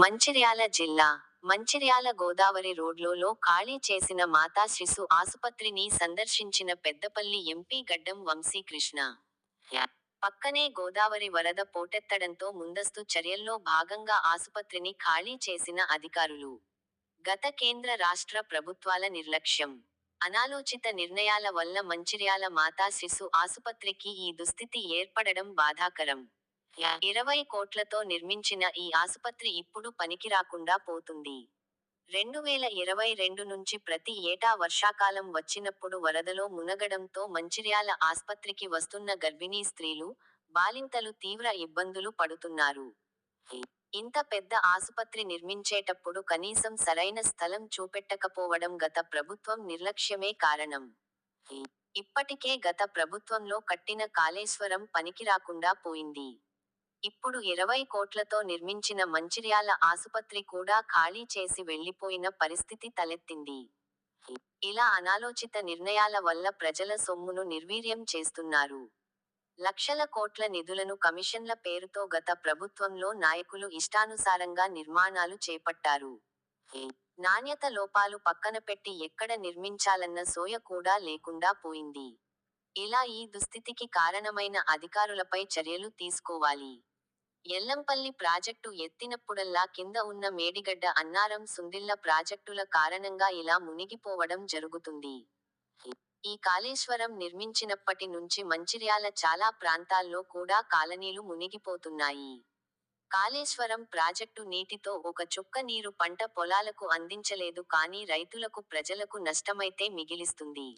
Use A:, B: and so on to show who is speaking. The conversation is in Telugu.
A: మంచిర్యాల జిల్లా మంచిర్యాల గోదావరి రోడ్లో ఖాళీ చేసిన మాతా శిశు ఆసుపత్రిని సందర్శించిన పెద్దపల్లి ఎంపీ గడ్డం వంశీకృష్ణ. పక్కనే గోదావరి వరద పోటెత్తడంతో ముందస్తు చర్యల్లో భాగంగా ఆసుపత్రిని ఖాళీ చేసిన అధికారులు. గత కేంద్ర రాష్ట్ర ప్రభుత్వాల నిర్లక్ష్యం. అనాలోచిత నిర్ణయాల వల్ల మంచిర్యాల మాతా శిశు ఆసుపత్రికి ఈ దుస్థితి ఏర్పడడం బాధాకరం. ఇరవై కోట్లతో నిర్మించిన ఈ ఆసుపత్రి ఇప్పుడు పనికిరాకుండా పోతుంది. రెండు వేల ఇరవై రెండు నుంచి ప్రతి ఏటా వర్షాకాలం వచ్చినప్పుడు వరదలో మునగడంతో మంచిర్యాల ఆస్పత్రికి వస్తున్న గర్భిణీ స్త్రీలు బాలింతలు తీవ్ర ఇబ్బందులు పడుతున్నారు. ఇంత పెద్ద ఆసుపత్రి నిర్మించేటప్పుడు కనీసం సరైన స్థలం చూపెట్టకపోవడం గత ప్రభుత్వం నిర్లక్ష్యమే కారణం. ఇప్పటికే గత ప్రభుత్వంలో కట్టిన కాళేశ్వరం పనికిరాకుండా పోయింది. ఇప్పుడు ఇరవై కోట్లతో నిర్మించిన మంచిర్యాల ఆసుపత్రి కూడా ఖాళీ చేసి వెళ్ళిపోయిన పరిస్థితి తలెత్తింది. ఇలా అనాలోచిత నిర్ణయాల వల్ల ప్రజల సొమ్మును నిర్వీర్యం చేస్తున్నారు. లక్షల కోట్ల నిధులను కమిషన్ల పేరుతో గత ప్రభుత్వంలో నాయకులు ఇష్టానుసారంగా నిర్మాణాలు చేపట్టారు. నాణ్యత లోపాలు పక్కన పెట్టి ఎక్కడ నిర్మించాలన్న సోయ కూడా లేకుండా పోయింది. ఇలా ఈ దుస్థితికి కారణమైన అధికారులపై చర్యలు తీసుకోవాలి. ఎల్లంపల్లి ప్రాజెక్టు ఎత్తినప్పుడల్లా కింద ఉన్న మేడిగడ్డ అన్నారం సుందిళ్ళ ప్రాజెక్టుల కారణంగా ఇలా మునిగిపోవడం జరుగుతుంది. ఈ కాళేశ్వరం నిర్మించినప్పటి నుంచి మంచిర్యాల చాలా ప్రాంతాల్లో కూడా కాలనీలు మునిగిపోతున్నాయి. కాళేశ్వరం ప్రాజెక్టు నీటితో ఒక చుక్క నీరు పంట పొలాలకు అందించలేదు కానీ రైతులకు ప్రజలకు నష్టమైతే మిగిలిస్తుంది.